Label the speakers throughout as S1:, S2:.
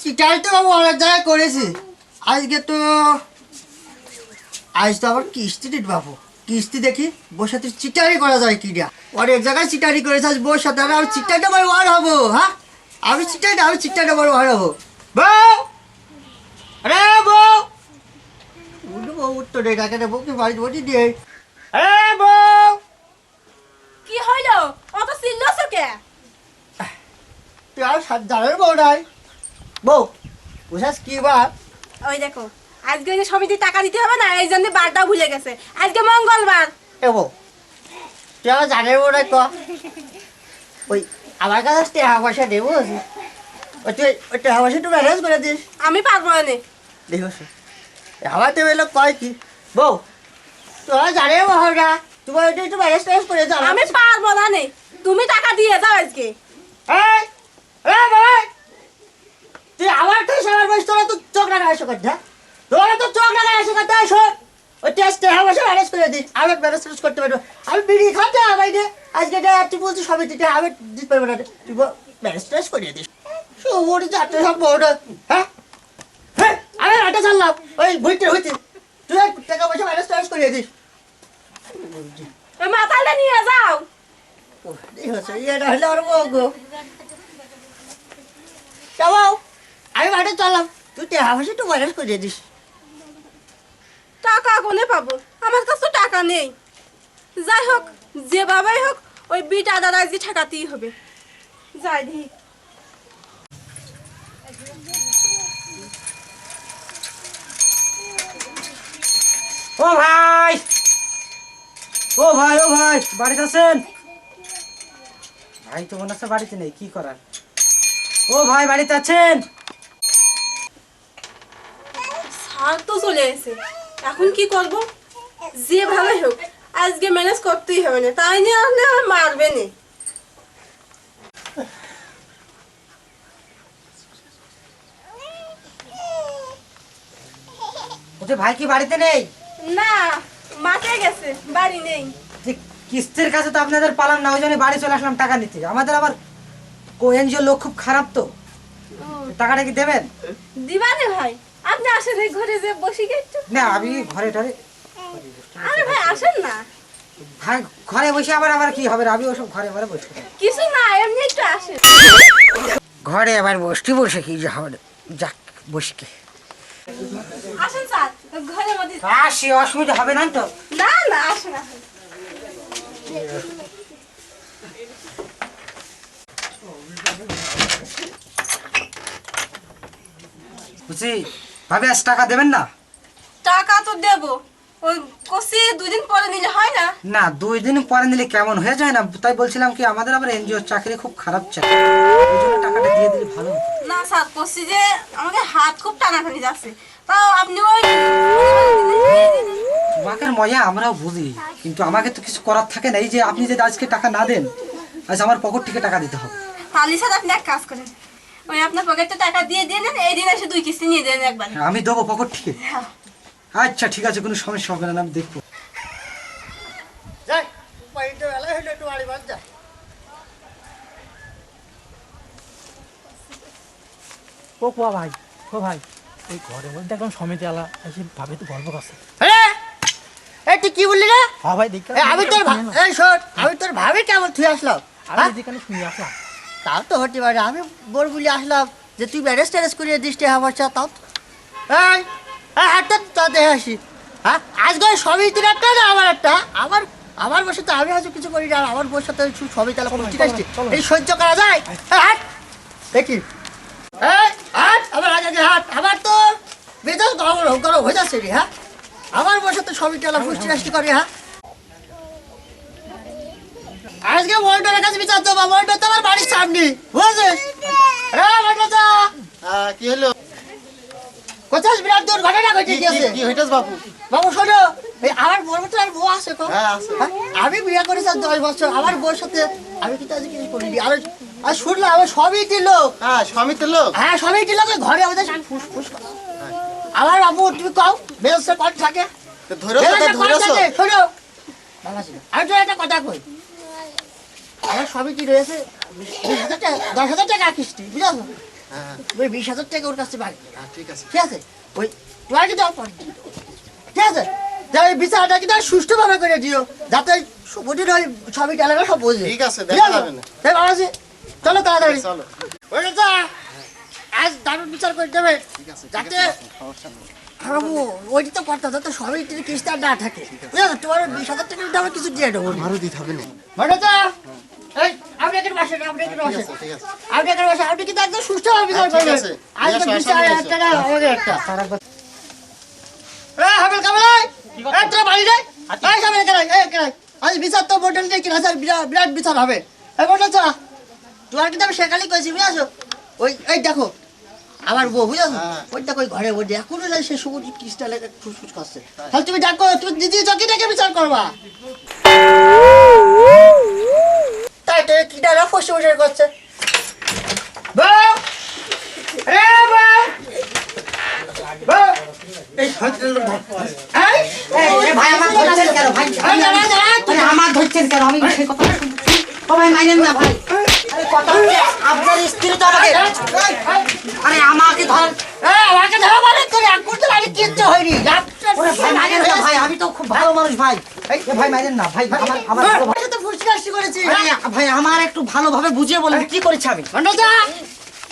S1: চিটাই তো বাবু অনেক জায়গায় করেছি। আজকে তো আজ তো আবার কিস্তি দিট বাবু। কিস্তি দেখি বসে তুই চিটারি করা যায় কি দিয়া অনেক জায়গায় চিটারি করেছে আজ বসে সাথে আমি চিটাইটা বড় বার হব হ্যাঁ? আমি চিটাইটা আমি চিটাইটা বড় বার হব। বউ! আরে বউ! উঠো বউ উঠতো রে কাকে রে বউকে বাড়িতে বসে দিয়ে আরে বউ!
S2: কি হইল? অত চিল্লাছ কে?
S1: তুই আর সাত জানের বউ নাই। বউ বুঝাস কি বার
S2: ওই দেখো আজকে ওই যে সমিতি টাকা দিতে হবে না এই জন্য বারটাও ভুলে গেছে। আজকে মঙ্গলবার।
S1: এবো তুই আমার জানের বউ নাই ক? ওই আমার কাছে টাকা পয়সা দেবো ওই তুই ওই টাকা পয়সা একটু ম্যানেজ করে দিস।
S2: আমি পারব না।
S1: দেখো আমার তো এলো কয় কি? বউ তোরা জানের বউ না তোমার একটু একটু ম্যানেজ ট্যানেজ করে দাও
S2: আমি পারব না নে। তুমি টাকা দিয়ে যাও আজকে।
S1: এই তুই আমার তো সবার বয়স তোরা তো চোখ রাখা এসে করতে হ্যাঁ? তোরা তো চোখ রাখা করতে শোন ওই টেস্ট টাকা পয়সা ম্যানেজ করে দিস আমি ট্যানেজ করতে পারব। আমি বিড়ি খাতে আমায় দে। আজকে এটা তুই বলছিস সবই দিতে। আমি দিতে পারব না। তুই ট্যানেজ করিয়ে দিস। সবরি চারটে সব বড়। হ্যাঁ? হ্যাঁ আমি আটা চাললাম ওই ভুইতে হইতে তুই টাকা পয়সা ট্যানেজ করিয়ে দিস।
S2: মাথাটা নিয়ে যাও।
S1: ও, এই হচ্ছে এটা হলে আর বউ যাব মাঠে চললাম তুই টাকা পয়সা একটু ম্যানেজ করিয়ে দিস।
S2: টাকা কোনে পাবো? আমার কাছে টাকা নেই। যাই হোক যেভাবেই হোক ওই বিটা দাদা আজকে ঠেকাতেই হবে। যাই দেখি।
S3: ও ভাই! ও ভাই ও ভাই বাড়িতে আছেন? ভাই তো মনে হচ্ছে বাড়িতে নেই কি করার? ও ভাই বাড়িতে আছেন?
S2: স্যার তো চলে এসে এখন কি করব? যেভাবে হোক আজকে ম্যানেজ করতেই হবে না। তাই নিয়ে আসলে আমার মারবে না।
S3: ভাই কি বাড়িতে নেই?
S2: না মাঠে গেছে বাড়ি নেই।
S3: কিস্তির কাছে তো আপনাদের পালাম না ওই জন্য বাড়ি চলে আসলাম টাকা নিতে। আমাদের আবার এনজিও লোক খুব খারাপ তো। টাকাটা কি দেবেন?
S2: দিবানে ভাই। আপনি আসেন এই ঘরে যে বসি একটু।
S3: না আমি ঘরে টরে
S2: আরে ভাই আসেন না।
S3: ভাই ঘরে বসে আবার আবার কি হবে? আমি ওসব ঘরে আবার বসে
S2: কিছু না এমনি একটু আসেন।
S3: ঘরে আবার বসতে বসে কি যে হবে? যাক বসকে
S2: আসেন স্যার ঘরের মধ্যে
S3: আসি অসুবিধা হবে না তো?
S2: না না আসেন আসেন।
S3: ভাবে আজ টাকা দেবেন না?
S2: টাকা তো দেবো। ওই কষি দুই দিন পরে নিলে হয় না?
S3: না দুই দিন পরে নিলে কেমন? হয়ে যায় না। তাই বলছিলাম কি আমাদের আবার এনজিও চাকরি খুব খারাপ চাকরি ওই জন্য টাকাটা দিয়ে দিলে ভালো হতো।
S2: না স্যার কষি যে আমাকে হাত খুব টানাটানি যাচ্ছে। তাও আপনি ওই
S3: তোমাকের মজা আমরাও বুঝি। কিন্তু আমাকে তো কিছু করার থাকে না। এই যে আপনি যদি আজকে টাকা না দেন আজ আমার পকেট থেকে টাকা দিতে হবে।
S2: তাহলে স্যার আপনি এক কাজ করেন। ওই আপনার পকেটে টাকা দিয়ে দিয়ে নেন এই দিন এসে দুই কিস্তি নিয়ে দেন একবার।
S3: হ্যাঁ, আমি দেবো পকেট থেকে।
S2: হ্যাঁ।
S3: আচ্ছা ঠিক আছে কোনো সমস্যা হবে না আমি দেখব।
S1: যাই বাড়িতে বেলা হলে একটু বাড়ি বাদ যা।
S4: ও কুয়া ভাই ও ভাই এই ঘরের মধ্যে একদম সমিতি আলা এসে ভাবে তো গল্প করছে।
S1: হ্যাঁ এই তুই কি বললি রে?
S4: হ্যাঁ ভাই দেখ
S1: আমি তোর ভা- এই শোন আমি তোর ভাবি কেমন তুই আসলাম।
S4: আমি
S1: হ্যাঁ?
S4: যেখানে শুনে আসলাম
S1: তাও তো হতে পারে। আমি বল বলি আসলাম যে তুই ম্যারেজ ট্যারেজ করিয়ে দিস টেহা পয়সা তাও হাতটা তা দেখে আসি হ্যাঁ আজকে সবই তোর একটা না আমার একটা? আমার আমার বসে তো আমি হয়তো কিছু করি না আর আমার বসে তো সবই তাহলে কোনো ঠিক আছে এই সহ্য করা যায়? হাট দেখি। হাট আমার আগে আগে হাট আমার তো বেজাল গরম গরম হয়ে যাচ্ছে রে হ্যাঁ? আমার বসে তো সবই তাহলে পুষ্টি করি হ্যাঁ? আজকে মন্টনের কাছে বিচার দেবো মন্টন তো আমার বাড়ির সামনে। তো
S5: কি হলো?
S1: কোথায় বিরাট? দুর্ঘটনা ঘটে
S5: কি-
S1: গিয়েছে
S5: কি- কি হইতাস বাবু
S1: বাবু শোনো আমার বড় তো আর বউ আছে তো।
S5: হ্যাঁ,
S1: হ্যাঁ, আমি বিয়ে করেছি আর দশ বছর আমার বউর সাথে আমি কিন্তু কিছু করিনি। আর আর শুনলাম আমার সবই দিল
S5: হ্যাঁ স্বামীতে লোক?
S1: হ্যাঁ সবই দিল তো ঘরে আমাদের আমার বাবু তুমি কও বেলসে কত থাকে? শোনো। আমি তো একটা কথা কই? আমার সবই কি রয়েছে? বিশ হাজার টাকা দশ হাজার টাকা কিস্তি বুঝাছো?
S5: হ্যাঁ।
S1: ওই বিশ হাজার টাকা ওর কাছে বাড়ি।
S5: হ্যাঁ, ঠিক আছে।
S1: ঠিক আছে? ওই তোমার কিন্তু পরে ঠিক আছে? যা ওই বিচারটা কিন্তু সুষ্ঠুভাবে করে দিও যাতে সুবুটির ওই ছবি এলাকা সব বোঝে।
S5: ঠিক আছে।
S1: তাই বাবাজি চলো তাড়াতাড়ি।
S5: চলো।
S1: ওই যা আজ দারুণ বিচার করে দেবে।
S5: ঠিক আছে
S1: যাতে ওইটি তো করতে যাতে সবই যদি কিস্তি আর না থাকে। তোমার বিশ হাজার টাকা কিছু দিয়ে দেবো।
S5: আমারও দিতে হবে না।
S1: কিন্তু একদম
S5: হ্যাঁ, ঠিক আছে।
S1: আজ তো একটা এ হাবিল বাড়ি এই সামনে এই আজ বিচার তো দিয়ে কিনা স্যার বিরাট বিচার হবে। এই তোমার কিন্তু আমি সেকালি কইছি বুঝাছো? ওই এই দেখো আমার বউ বুঝাছো?
S5: হ্যাঁ।
S1: ওই দেখো ওই ঘরে ওই এখনও নাই সে সবুজ কিস্টা লেগে ফুসফুস করছে। তাহলে তুমি ডাকো তুমি দিদি চকি ডেকে বিচার করবা। ফসে করছে।
S3: আমার ধরছেন কেন আমি কথা মাইনেন না ভাই। আপনার স্ত্রী তো আমাকে আরে আমাকে ধরেন
S1: আমাকে ধরো মানে? তোর করতে পারি কিচ্ছু হয়নি।
S3: ওরে ভাই। আমি তো খুব ভালো মানুষ ভাই। ভাই মাইনেন না ভাই আমার আমার
S1: তো ফুসকাশি করেছি।
S3: ভাই আমার একটু ভালোভাবে বুঝিয়ে বলেন কি করেছি আমি?
S1: মন্ডজা!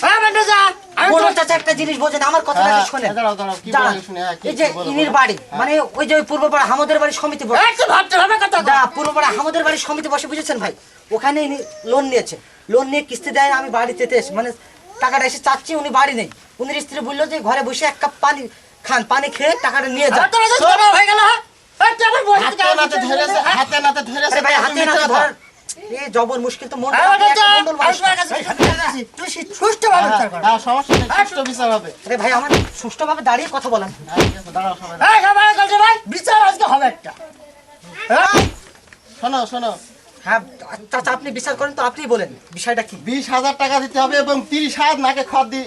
S1: হ্যাঁ মন্ডজা! আমি
S3: বড় চাচা একটা জিনিস বোঝেন আমার কথাটা
S5: হ্যাঁ,
S3: কি শোনেন।
S5: দাঁড়াও, দাঁড়াও, কি
S3: দাঁড়ান।
S5: বলে শুনি, হ্যাঁ, কি-
S3: এই যে ইনির বাড়ি মানে ওই যে পূর্বপাড়া হামদের বাড়ির সমিতি বসে।
S1: ভাবতে হবে কথা
S3: যা পূর্বপাড়া হামদের বাড়ির সমিতি বসে বুঝেছেন ভাই? ওখানে ইনি লোন নিয়েছে। লোন নিয়ে কিস্তি দেয় আমি বাড়িতে এসে মানে টাকাটা এসে চাচ্ছি উনি বাড়ি নেই। উনি স্ত্রী বলল যে ঘরে বসে এক কাপ পানি খান পানি খেয়ে টাকাটা নিয়ে যান।
S1: হয়ে গেল
S5: হাতে নাতে ধরেছে
S3: ভাই হাতে ধর। জবর মুশকিল তো মন
S1: হ্যাঁ। তুই সুষ্ঠুভাবে
S5: হ্যাঁ,
S1: বিচার কর।
S5: হ্যাঁ, সমস্যা নেই সুষ্ঠু বিচার হবে।
S3: আরে ভাই আমার সুষ্ঠুভাবে দাঁড়িয়ে কথা বলেন।
S5: হ্যাঁ, ঠিক দাঁড়াও সবাই
S1: এই সবাই কাছে ভাই? বিচার আজকে হবে একটা। হ্যাঁ?
S5: শোনো শোনো।
S3: হ্যাঁ চাচা আপনি বিচার করেন তো আপনিই বলেন। বিষয়টা কি?
S5: বিশ হাজার টাকা দিতে হবে এবং তিরিশ হাজার নাকে খত দিয়ে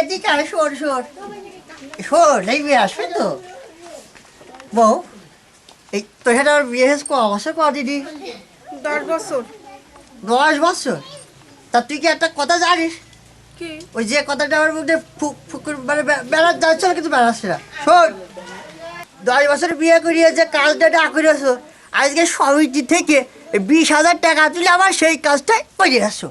S1: এদিকে আয় সর সর সর এই বিয়ে আসবে তো। বউ এই তোর সাথে আমার বিয়ে হয়েছে ক বছর ক দিদি?
S2: দশ বছর।
S1: দশ বছর? তা তুই কি একটা কথা জানিস? ওই যে কথাটা আমার মধ্যে ফুক ফুক মানে বে- বেড়াতে যাচ্ছিল কিন্তু বেড়াচ্ছে না। শোন দশ বছর বিয়ে করিয়ে যে কাজটা না করেছ আজকে সমিতি থেকে বিশ হাজার টাকা তুলে আবার সেই কাজটাই করে আসছো।